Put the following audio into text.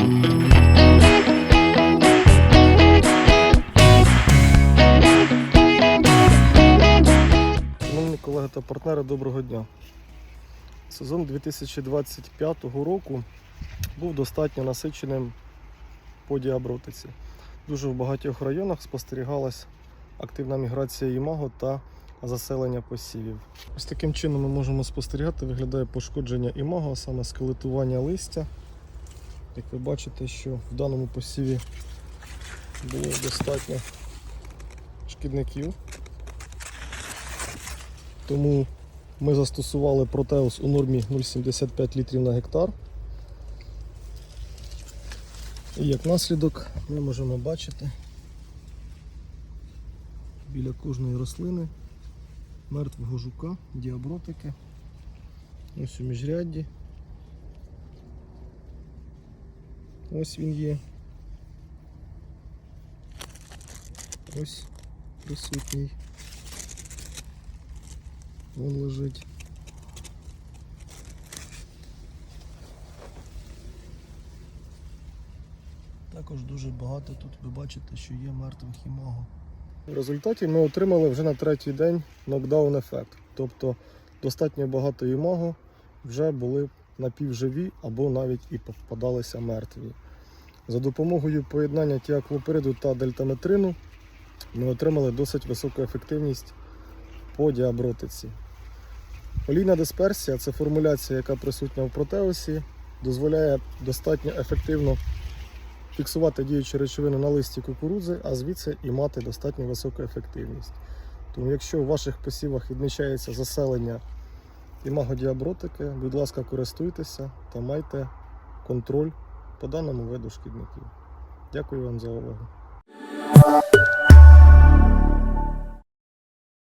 Шановні колеги та партнери, доброго дня. Сезон 2025 року був достатньо насиченим по діабротиці. Дуже в багатьох районах спостерігалась активна міграція імаго та заселення посівів. Ось таким чином ми можемо спостерігати, виглядає пошкодження імаго, а саме скелетування листя. Як ви бачите, що в даному посіві було достатньо шкідників. Тому ми застосували протеус у нормі 0,75 літрів на гектар. І як наслідок ми можемо бачити біля кожної рослини мертвого жука, діабротики. Ось у міжрядді. Ось він є. Ось присутній. Вон лежить. Також дуже багато тут ви бачите, що є мертвих імаго. В результаті ми отримали вже на третій день нокдаун ефект. Тобто достатньо багато імаго вже були напівживі або навіть і попадалися мертві. За допомогою поєднання тіаклопириду та дельтаметрину ми отримали досить високу ефективність по діабротиці. Олійна дисперсія це формуляція, яка присутня в протеусі, дозволяє достатньо ефективно фіксувати діючі речовини на листі кукурудзи, а звідси і мати достатньо високу ефективність. Тому якщо у ваших посівах відмічається заселення імагодіабротики, будь ласка, користуйтеся та майте контроль по даному виду шкідників. Дякую вам за увагу.